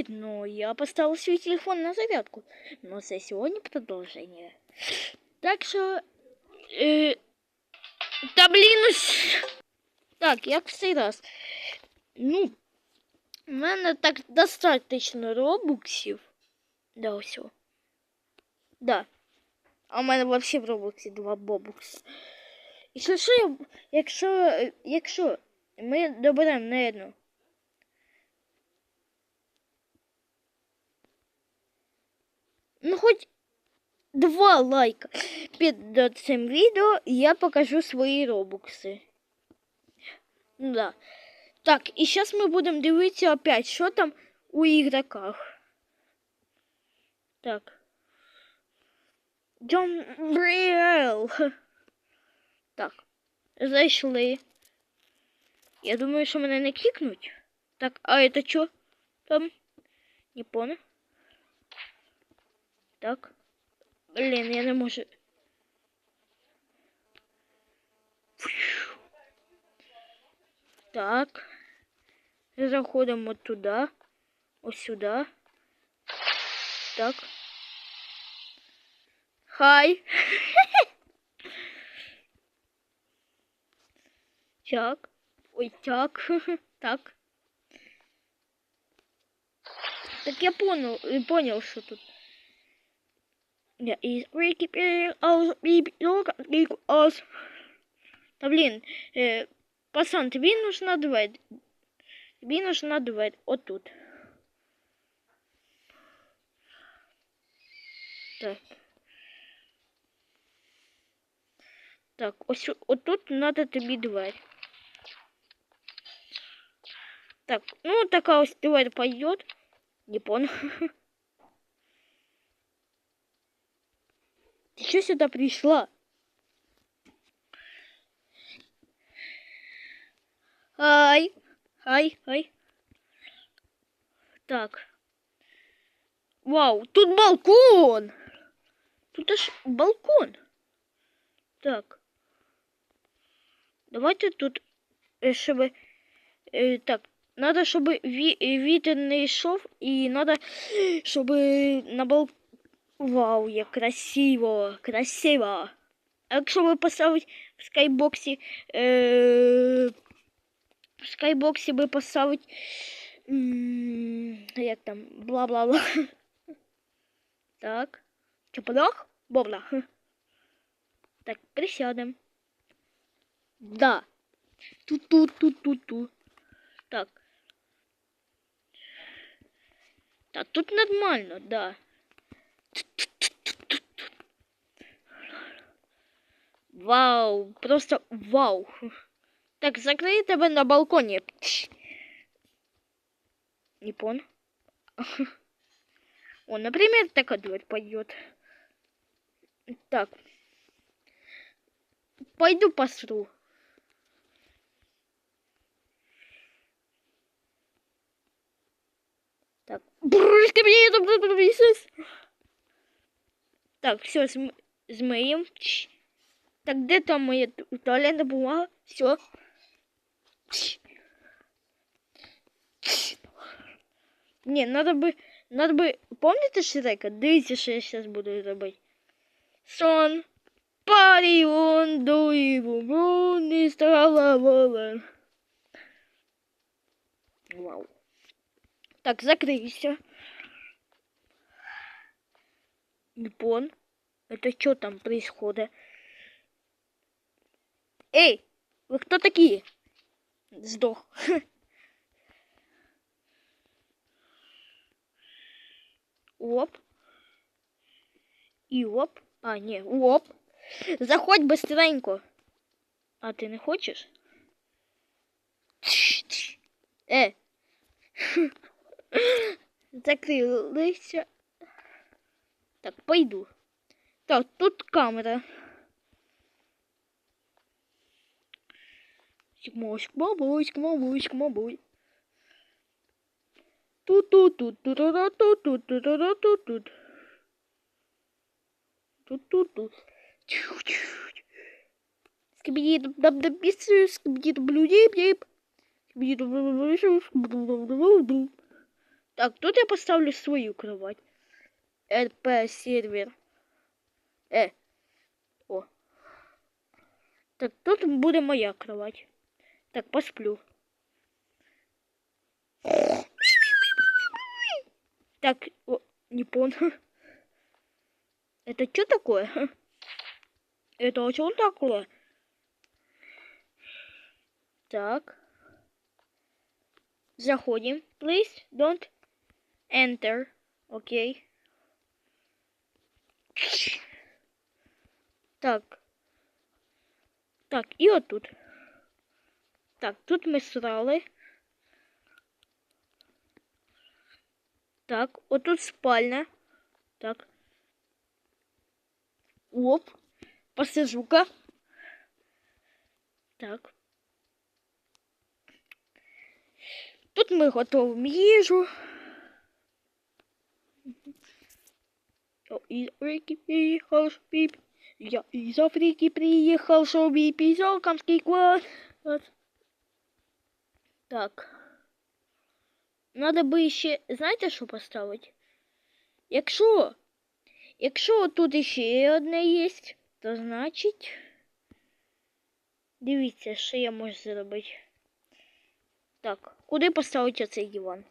привіт! Ну, я поставив свій телефон на зарядку. Ну, це сьогодні продовження. Так що. Е, та блін. ось- Так, як в цей раз. Ну, у мене так достатньо робуксів. Да, все. Да. А у мене вообще в робоксі два бобукс. І що, що, я- якщо, якщо ми доберемо на одну Ну, хоч два лайка під цим відео, і я покажу свої робокси. Ну да. Так, і зараз ми будемо дивитися опять, що там у ігроках. Так. Джон Бріел. Так. Зайшли. Я думаю, що мене не кікнуть. Так, а это що? Там? Не понял. Так. Блін, я не можу. Так. Заходимо туди. Ось сюди. Так. Хай. Так. Ой, так. Так. Так я понял, понял, что тут. Я из Wikipedia aus Bibliothek aus. Да блин, э, пацан, тобі нужна двері. Тобі нужна вот тут. Так. Так, вот тут надо тебе двері. Так, ну такая ось двері пойдет. Не понял. Ты что сюда пришла? Ай, ай, ай. Так. Вау, тут балкон. Тут аж балкон. Так. Давайте тут, е, щоб... е, Так, надо, щоб ві... е, вітер не йшов, і надо, щоб на балкон... Вау, як красиво, красиво. А якщо ви поставить в скайбоксі, е... в скайбоксі ви поставить, як там, бла-бла-бла. Так. Чоподох? Бобла. Так, присядем. Да. Ту-ту-ту-ту-ту. Так. Так, тут нормально, да. Вау, просто вау. Так, закрой тебя на балконе. Не понял. О, например, такая дверь пойдет. Так. Пойду посру. Так. Брышка мне Так, все, см змием. Так, где там моя ту- туалетная бумага? Все. Не, надо бы, надо бы, помните Шрека? Дивіться, що я сейчас буду робити. Сон, парі, он, дуйву, бруни, стала вола. Вау. Так, закрылся. Япон. Это что там происходит? Эй, вы кто такие? Сдох. Оп. И оп. А, не, оп. Заходь быстренько. А ты не хочешь? Э. Закрылся. Так, пойду. Так, тут камера. Сигмосик, мамуськ, мамуськ, мамуй. тут тут тут тут тут тут тут тут тут тут тут тут тут тут Скибиди даб даб бису, скибиди блюди бьеп. Скибиди Так, тут я поставлю свою кровать. РП сервер. Е. О. Так, тут буде моя кровать. Так, посплю. Так, о, не понял. Это что такое? Это что такое? Так. Заходим. Please don't enter. Окей. Так. Так, і отут. Так, тут ми срали. Так, отут спальня. Так. Оп. Посижу-ка. Так. Тут ми готуємо їжу. Из Африки приехал, шпип. Я из Африки приехал, чтобы пизелкамский квас. Так. Надо би ще, знаєте, що поставити? Якщо, якщо тут ще одне є, то значить. Дивіться, що я можу зробити. Так, куди поставити цей диван?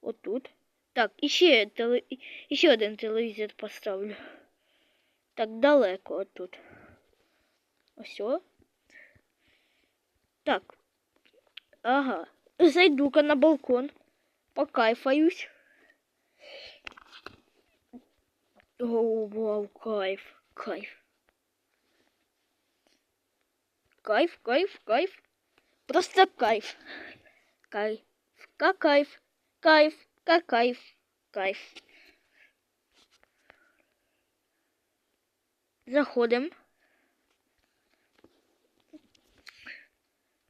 Отут. Так, іще, теле... іще один телевізор поставлю. Так, далеко отут. Ось. Так. Ага. Зайду-ка на балкон. Покайфаюсь. О, вау, кайф, кайф. Кайф, кайф, кайф. Просто кайф. Кайф. Как кайф. Кайф. Как кайф. Кайф. Заходим.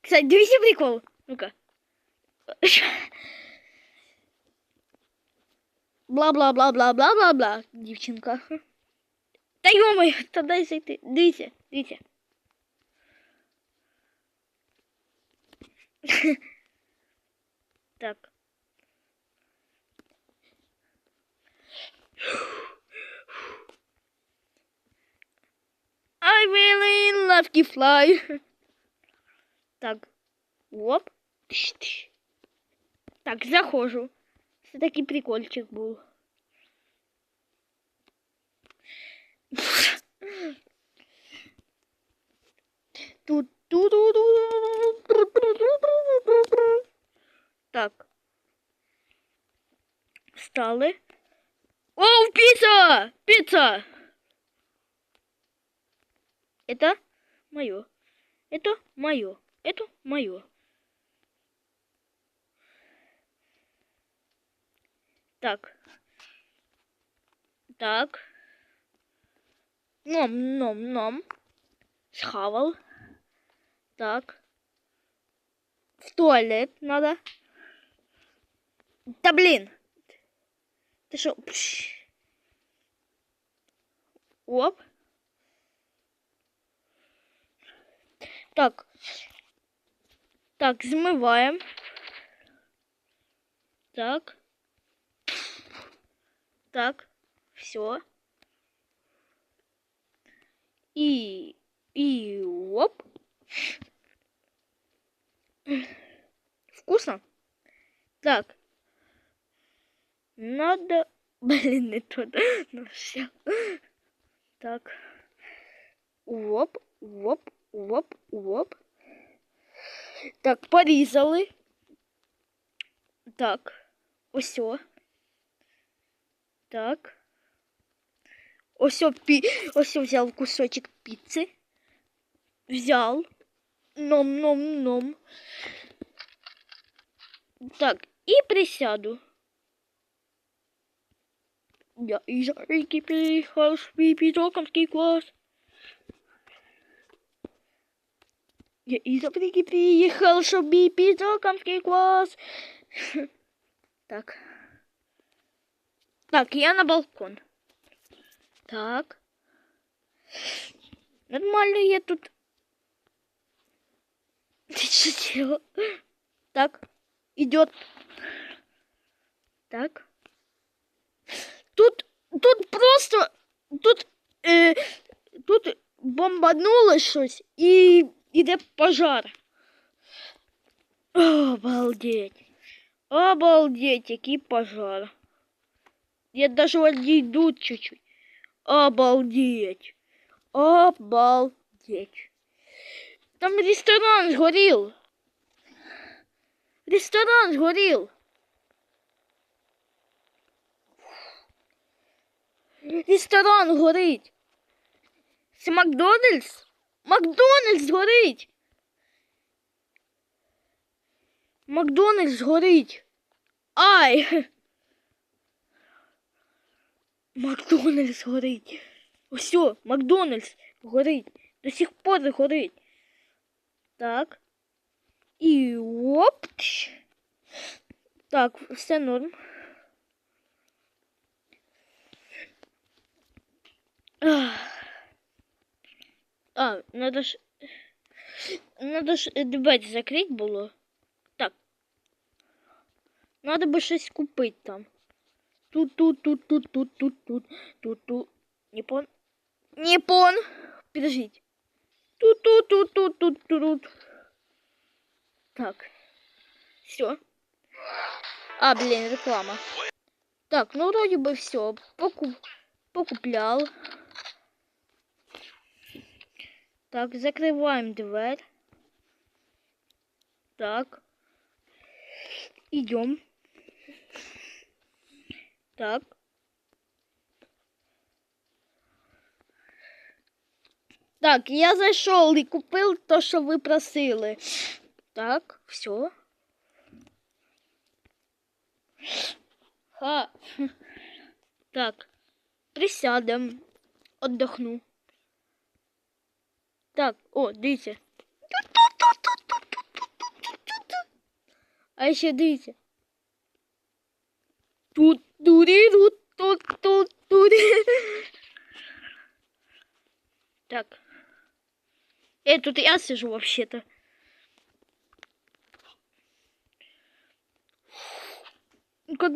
Кстати, дивіться прикол. Ну-ка. Бла-бла-бла-бла-бла-бла-бла, дівчинка. Та йомай, та дай зайти. Дивіться, дивіться. Так. I really love to fly. Так. Оп. Тш -тш. Так, заходжу. Це такий прикольчик був. Тут Так. Встали. О, пицца! Пицца! Это мое. Это мое. Это мое. Так. Так. Ном-ном-ном. Схавал. Так. В туалет надо. Да блин. Ты что? Оп. Так. Так, замываем. Так. Так. Все. И... И... Оп. Вкусно? Так. Надо... Блин, не тут. Ну все. Так. Оп, оп, оп, оп. Так, порізали. Так. Ось. Так. Ось, пі... Ось взяв кусочек піци. Взял. Ном-ном-ном. Так, и присяду. Я из Рики приехал с пипизокомский класс. Я из Африки приехал, чтобы пипизокомский класс. Так. Так, я на балкон. Так. Нормально я тут Ты что делал? Так, идет. Так. Тут, тут просто, тут, е, тут бомбануло щось і іде пожар. Обалдеть. Обалдеть, який пожар. Я даже отойду чуть-чуть. Обалдеть. Обалдеть. Там ресторан сгорел. Ресторан сгорел. Ресторан горить. Це Макдональдс? Макдональдс горить. Макдональдс горить. Ай! Макдональдс горить. Все, Макдональдс горить. До сих пор горить. Так. І оп. Так, все норм. А, надо ж... Надо ж дверь закрыть було. Так. Надо би щось купити там. Тут, тут, тут, тут, тут, тут, тут, тут, тут. Не пон. Не пон. Подождите. Тут, тут, тут, тут, тут, тут. Так. Все. А, блин, реклама. Так, ну вроде бы все. Покуп... Покуплял. Так, закрываем дверь. Так. Идем. Так. Так, я зайшов і купив то, що ви просили. Так, все. Ха. Так, присядем. Отдохну. Так, о, дивіться. А ще дивіться. Тут турі, тут, тут, тут, турі. Так. Эй, тут я сижу вообще-то. Как...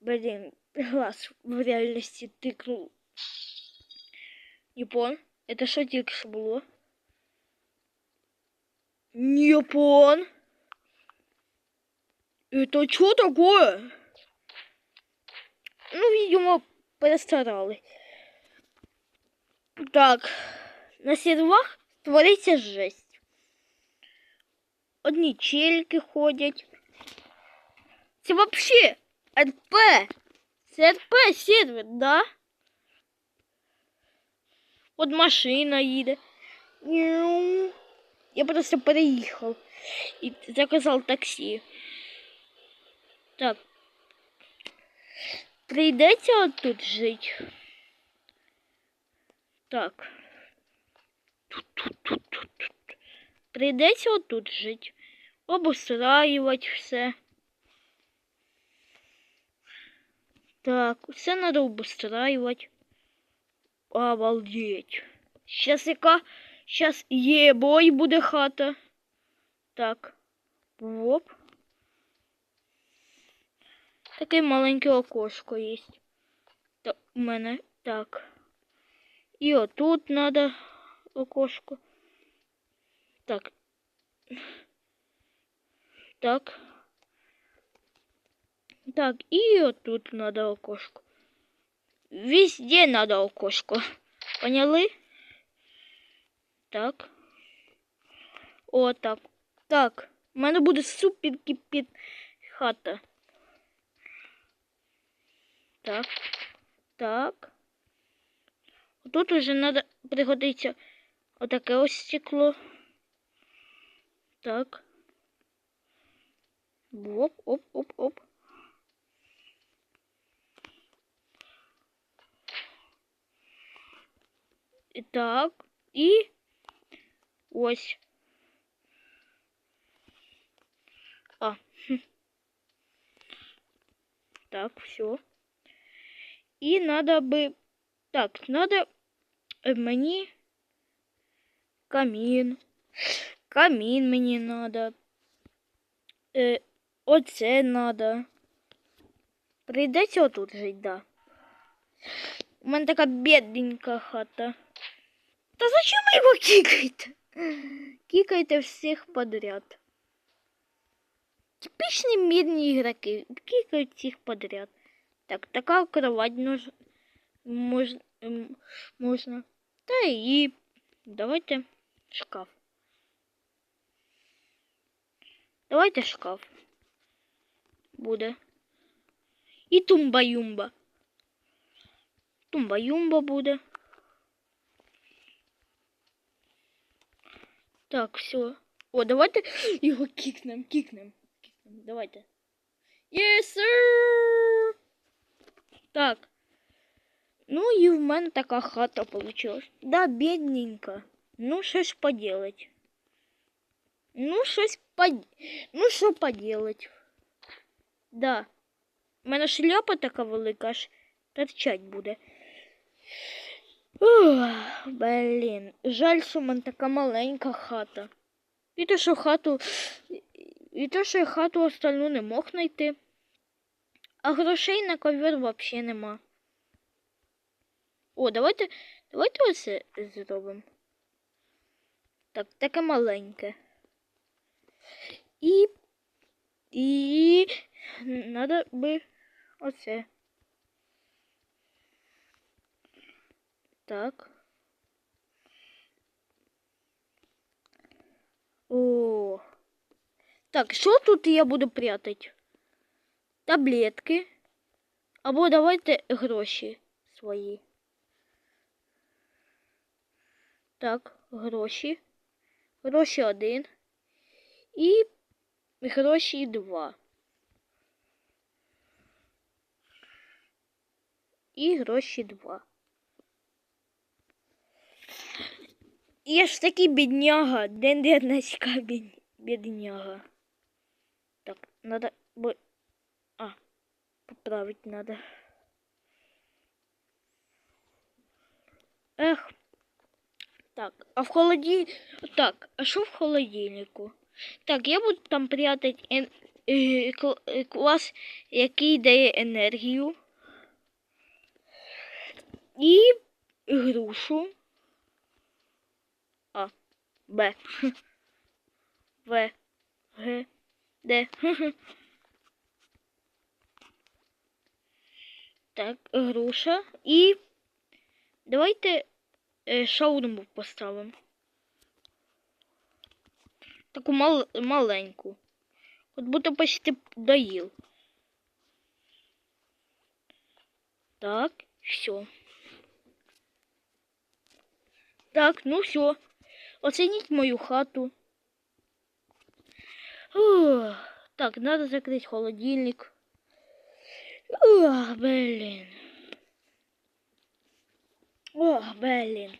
Блин, глаз в реальности тыкнул. Понял. Это что только что было? Не. Это что такое? Ну, видимо, постаралась. Так, на сервах твориться жесть. Одні чельки ходять. Це вообще РП. Це РП сервер, да? От машина їде. Я просто переїхав і заказав таксі. Так. Прийдеться тут жити. Так. Тут, тут, тут, тут, тут. Прийдеться отут жити. Обустраювати все. Так, все надо обустраювати. Обалдеть. Сейчас яка... Сейчас єбой буде хата. Так. Воп. Таке маленьке окошко є. Так, у мене так. И вот тут надо окошко. Так. Так. Так, и вот тут надо окошко. Везде надо окошко. Поняли? Так. О, так. Так. У мене буде супер кипіт хата. Так. Так. Тут уже надо пригодиться отаке ось стекло. Так. Оп, оп, оп, оп. Так, і ось. А. Так, все. И надо бы так, треба мені камін. Камін мені треба. Е, оце надо. Прийдеться отут жити, да. У мене така бідненька хата. Та зачем ви його кікаєте? Кікайте всіх подряд. Типічні мирні ігроки. Кікають всіх подряд. Так, така кровать нож... мож... м, можна. Та і давайте шкаф. Давайте шкаф. Буде. І тумба-юмба. Тумба-юмба буде. Так, все. О, давайте його кікнем, кікнем. кікнем. Давайте. Yes, sir! Так. Ну і в мене така хата получилась. Да, бідненька. Ну, що ж поделать. Ну, щось под... Ну, що поделать. Да. У мене шляпа така велика, аж торчать буде. Ух, блін. Жаль, що в мене така маленька хата. І те, що хату. І те, що я хату остальну не мог знайти. А грошей на ковер взагалі нема. О, давайте. Давайте оце зробимо. Так, таке маленьке. І. І. Надо би оце. Так. О. Так, що тут я буду прятати? Таблетки. Або давайте гроші свої. Так, гроші. Гроші один. І гроші два. І гроші два. Я ж такий бідняга, дендернацька бідняга. Так, надо поправить надо. Эх. Так, а в холоді... Так, а що в холодильнику? Так, я буду там прятать ен... кл- е, клас, який дає енергію. І грушу. А, Б. В. Г. Д. Так, груша. І давайте е, шаурму поставимо. Таку мал маленьку. От будто почти доїл. Так, все. Так, ну все. Оценить мою хату. Ух, так, надо закрыть холодильник. Ох, блин. Ох, блин.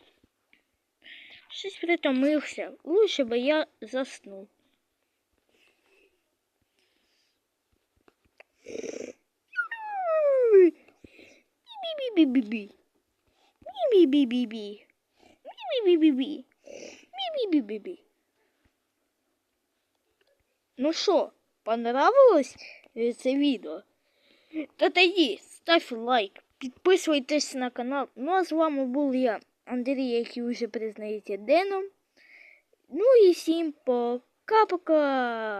Щось притомився. Лучше бы я заснул. Би-би-би-би-би. Би-би-би-би-би. Би-би-би-би-би. Би-би-би-би-би. Ну що, понравилось це відео? Тоді ставь лайк, підписуйтесь на канал. Ну а з вами був я, Андрій, який вже признається Деном. Ну і всім пока-пока.